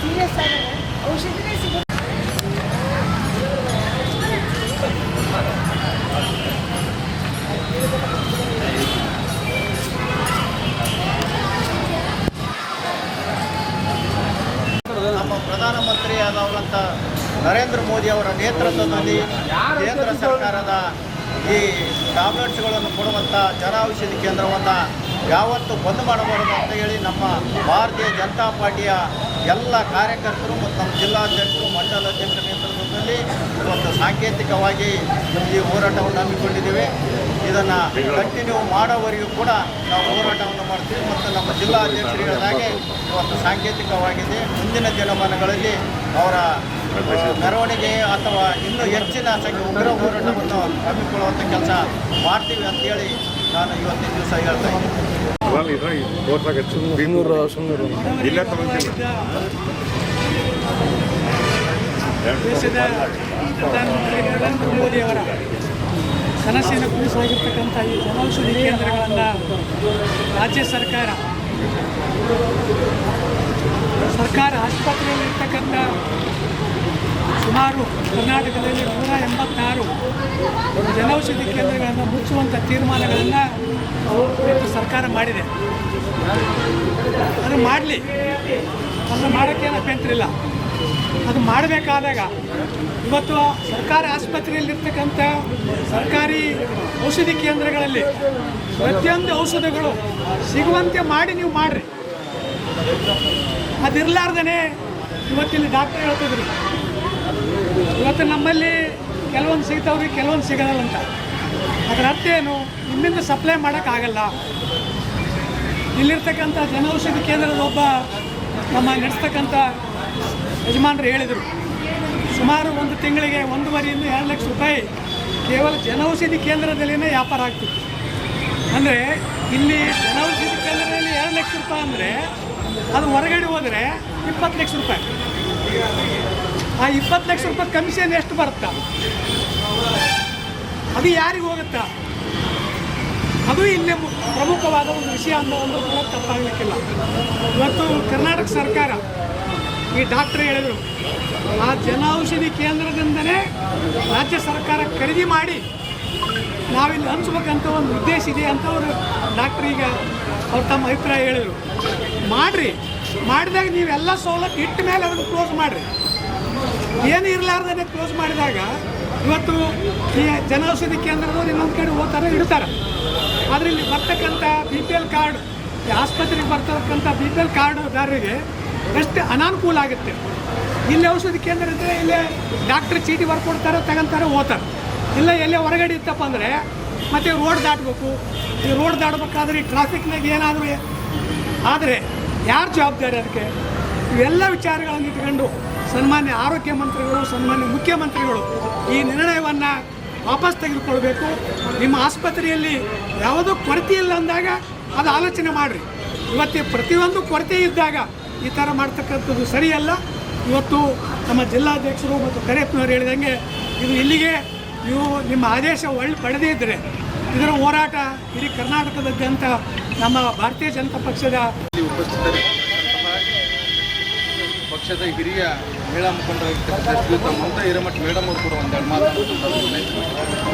Serious ಆದರೆ ಔಷಧಿನೇ ಸಿಗುತ್ತೆ ನಮ್ಮ ನರೇಂದ್ರ ಮೋದಿ ಅವರ ನೇತೃತ್ವದಲ್ಲಿ ಕೇಂದ್ರ ಸರ್ಕಾರದ ಈ ಟ್ಯಾಬ್ಲೆಟ್ಸ್ಗಳನ್ನು ಕೊಡುವಂಥ ಜನ ಔಷಧಿ ಕೇಂದ್ರವನ್ನು ಯಾವತ್ತೂ ಬಂದ್ ಮಾಡಬಾರದು ಅಂತ ಹೇಳಿ ನಮ್ಮ ಭಾರತೀಯ ಜನತಾ ಪಾರ್ಟಿಯ ಎಲ್ಲ ಕಾರ್ಯಕರ್ತರು ಮತ್ತು ನಮ್ಮ ಜಿಲ್ಲಾಧ್ಯಕ್ಷರು, ಮಂಡಲ ಅಧ್ಯಕ್ಷರ ನೇತೃತ್ವದಲ್ಲಿ ಒಂದು ಸಾಂಕೇತಿಕವಾಗಿ ಈ ಹೋರಾಟವನ್ನು ಹಮ್ಮಿಕೊಂಡಿದ್ದೇವೆ. ಇದನ್ನು ಕಂಟಿನ್ಯೂ ಮಾಡೋವರೆಗೂ ಕೂಡ ನಾವು ಹೋರಾಟವನ್ನು ಮಾಡ್ತೀವಿ ಮತ್ತು ನಮ್ಮ ಜಿಲ್ಲಾಧ್ಯಕ್ಷರು ಹೇಳಿದಾಗೆ ಇವತ್ತು ಸಾಂಕೇತಿಕವಾಗಿದೆ. ಮುಂದಿನ ದಿನಮಾನಗಳಲ್ಲಿ ಅವರ ಮೆರವಣಿಗೆ ಅಥವಾ ಇನ್ನೂ ಹೆಚ್ಚಿನ ಸಂಖ್ಯೆ ಉಗ್ರ ಹೋರಾಟವನ್ನು ಹಮ್ಮಿಕೊಳ್ಳುವಂಥ ಕೆಲಸ ಮಾಡ್ತೀವಿ ಅಂತೇಳಿ ನಾನು ಇವತ್ತಿನ ದಿವಸ ಹೇಳ್ತಾ ಇದ್ದೀನಿ. ಇಲ್ಲ ತಗೊಂಡಿಲ್ಲ ದೇಶದ ಪ್ರಧಾನಮಂತ್ರಿ ನರೇಂದ್ರ ಮೋದಿ ಅವರ ಕನಸಿನ ಕೂಸಾಗಿರ್ತಕ್ಕಂಥ ಈ ಜನೌಷಧಿ ಕೇಂದ್ರಗಳನ್ನು ರಾಜ್ಯ ಸರ್ಕಾರ ಸರ್ಕಾರ ಆಸ್ಪತ್ರೆಯಲ್ಲಿರ್ತಕ್ಕಂಥ ಸುಮಾರು ಕರ್ನಾಟಕದಲ್ಲಿ ನೂರ ಎಂಬತ್ತಾರು ಜನೌಷಧಿ ಕೇಂದ್ರಗಳನ್ನು ಮುಚ್ಚುವಂಥ ತೀರ್ಮಾನಗಳನ್ನು ಇವತ್ತು ಸರ್ಕಾರ ಮಾಡಿದೆ. ಅದು ಮಾಡಲಿ. ಅದನ್ನು ಮಾಡೋಕ್ಕೇನು ಅಭ್ಯಂತರ ಇಲ್ಲ. ಅದು ಮಾಡಬೇಕಾದಾಗ ಇವತ್ತು ಸರ್ಕಾರ ಆಸ್ಪತ್ರೆಯಲ್ಲಿರ್ತಕ್ಕಂಥ ಸರ್ಕಾರಿ ಔಷಧಿ ಕೇಂದ್ರಗಳಲ್ಲಿ ಪ್ರತಿಯೊಂದು ಔಷಧಗಳು ಸಿಗುವಂತೆ ಮಾಡಿ ನೀವು ಮಾಡಿರಿ. ಅದಿರಲಾರ್ದೇ ಇವತ್ತಿಲ್ಲಿ ಡಾಕ್ಟರ್ ಹೇಳ್ತಿದ್ರು. ಇವತ್ತು ನಮ್ಮಲ್ಲಿ ಕೆಲವೊಂದು ಸಿಗ್ತಾವ್ರಿ ಕೆಲವೊಂದು ಸಿಗೋದಲ್ಲ ಅಂತ. ಅದರ ಅರ್ಥ ಏನು? ನಿಮ್ಮಿಂದ ಸಪ್ಲೈ ಮಾಡೋಕ್ಕಾಗಲ್ಲ ಇಲ್ಲಿರ್ತಕ್ಕಂಥ ಜನೌಷಧಿ ಕೇಂದ್ರದ ಒಬ್ಬ ನಮ್ಮ ನಡೆಸ್ತಕ್ಕಂಥ ಯಜಮಾನರು ಹೇಳಿದರು, ಸುಮಾರು ಒಂದು ತಿಂಗಳಿಗೆ ಒಂದೂವರೆಯಿಂದ ಎರಡು ಲಕ್ಷ ರೂಪಾಯಿ ಕೇವಲ ಜನೌಷಧಿ ಕೇಂದ್ರದಲ್ಲಿನೇ ವ್ಯಾಪಾರ ಆಗ್ತಿತ್ತು. ಅಂದರೆ ಇಲ್ಲಿ ಜನೌಷಧಿ ಕೇಂದ್ರದಲ್ಲಿ ಎರಡು ಲಕ್ಷ ರೂಪಾಯಿ ಅಂದರೆ ಅದು ಹೊರಗಡೆ ಹೋದರೆ ಇಪ್ಪತ್ತು ಲಕ್ಷ ರೂಪಾಯಿ. ಆ ಇಪ್ಪತ್ತು ಲಕ್ಷ ರೂಪಾಯಿ ಕಮಿಷನ್ ಎಷ್ಟು ಬರುತ್ತಾ? ಅದು ಯಾರಿಗೆ ಹೋಗುತ್ತಾ? ಅದು ಇಲ್ಲಿ ಪ್ರಮುಖವಾದ ಒಂದು ವಿಷಯ ಅನ್ನೋ ಒಂದು ಕೂಡ ತಪ್ಪಾಗಲಿಕ್ಕಿಲ್ಲ. ಇವತ್ತು ಕರ್ನಾಟಕ ಸರ್ಕಾರ, ಈ ಡಾಕ್ಟ್ರ್ ಹೇಳಿದರು, ಆ ಜನೌಷಧಿ ಕೇಂದ್ರದಿಂದನೇ ರಾಜ್ಯ ಸರ್ಕಾರ ಖರೀದಿ ಮಾಡಿ ನಾವಿಲ್ಲಿ ಹಂಚ್ಬೇಕಂತ ಒಂದು ಉದ್ದೇಶ ಇದೆ ಅಂತ ಅವರು ಡಾಕ್ಟರ್ ಈಗ ಅವ್ರು ತಮ್ಮ ಅಭಿಪ್ರಾಯ ಹೇಳಿದರು. ಮಾಡಿರಿ. ಮಾಡಿದಾಗ ನೀವೆಲ್ಲ ಸವಲತ್ತು ಇಟ್ಟ ಮೇಲೆ ಅದನ್ನು ಕ್ಲೋಸ್ ಮಾಡಿರಿ. ಏನು ಇರಲಾರ್ದೇ ಕ್ಲೋಸ್ ಮಾಡಿದಾಗ ಇವತ್ತು ಈ ಜನೌಷಧಿ ಕೇಂದ್ರದವ್ರು ಇನ್ನೊಂದು ಕಡೆ ಹೋಗ್ತಾರೆ, ಇಡ್ತಾರೆ. ಆದರೆ ಇಲ್ಲಿ ಬರ್ತಕ್ಕಂಥ ಬಿ ಪಿ ಎಲ್ ಕಾರ್ಡ್ ಆಸ್ಪತ್ರೆಗೆ ಬರ್ತಕ್ಕಂಥ ಬಿ ಪಿ ಎಲ್ ಕಾರ್ಡ್ದಾರರಿಗೆ ಎಷ್ಟು ಅನಾನುಕೂಲ ಆಗುತ್ತೆ? ಇಲ್ಲಿ ಔಷಧಿ ಕೇಂದ್ರ ಇದ್ದರೆ ಇಲ್ಲೇ ಡಾಕ್ಟ್ರ್ ಚೀಟಿ ಬರ್ಕೊಡ್ತಾರೆ, ತಗೊಂತಾರೆ ಹೋಗ್ತಾರೆ. ಇಲ್ಲ ಎಲ್ಲೇ ಹೊರಗಡೆ ಇತ್ತಪ್ಪ ಅಂದರೆ ಮತ್ತೆ ರೋಡ್ ದಾಟಬೇಕು. ಈ ರೋಡ್ ದಾಟಬೇಕಾದ್ರೆ ಈ ಟ್ರಾಫಿಕ್ನಾಗ ಏನಾದರೂ ಆದರೆ ಯಾರು ಜವಾಬ್ದಾರಿ ಅದಕ್ಕೆ? ಇವೆಲ್ಲ ವಿಚಾರಗಳನ್ನು ಇಟ್ಕೊಂಡು ಸನ್ಮಾನ್ಯ ಆರೋಗ್ಯ ಮಂತ್ರಿಗಳು, ಸನ್ಮಾನ್ಯ ಮುಖ್ಯಮಂತ್ರಿಗಳು ಈ ನಿರ್ಣಯವನ್ನು ವಾಪಸ್ ತೆಗೆದುಕೊಳ್ಬೇಕು. ನಿಮ್ಮ ಆಸ್ಪತ್ರೆಯಲ್ಲಿ ಯಾವುದೋ ಕೊರತೆ ಇಲ್ಲ ಅಂದಾಗ ಅದು ಆಲೋಚನೆ ಮಾಡಿರಿ. ಇವತ್ತು ಪ್ರತಿಯೊಂದು ಕೊರತೆ ಇದ್ದಾಗ ಈ ಥರ ಮಾಡ್ತಕ್ಕಂಥದ್ದು ಸರಿಯಲ್ಲ. ಇವತ್ತು ನಮ್ಮ ಜಿಲ್ಲಾಧ್ಯಕ್ಷರು ಮತ್ತು ಕರೆಯಪ್ಪನವರು ಹೇಳಿದಂಗೆ ಇದು ಇಲ್ಲಿಗೆ ನೀವು ನಿಮ್ಮ ಆದೇಶ ಒಳ್ಳೆ ಪಡೆದೇ ಇದ್ದರೆ ಇದರ ಹೋರಾಟ ಇಡೀ ಕರ್ನಾಟಕದಾದ್ಯಂತ ನಮ್ಮ ಭಾರತೀಯ ಜನತಾ ಪಕ್ಷದ ಪಕ್ಷದ ಹಿರಿಯ ಮಹಿಳಾ ಮುಖಂಡರಾಗಿರ್ತಕ್ಕಂಥ ಶ್ರೀಯುತ ಮಮತಾ ಹಿರೇಮಠ ಮೇಡಮ್ ಅವರು ಕೂಡ ಒಂದೆರಡು ಮಾತನಾಡುವಂಥ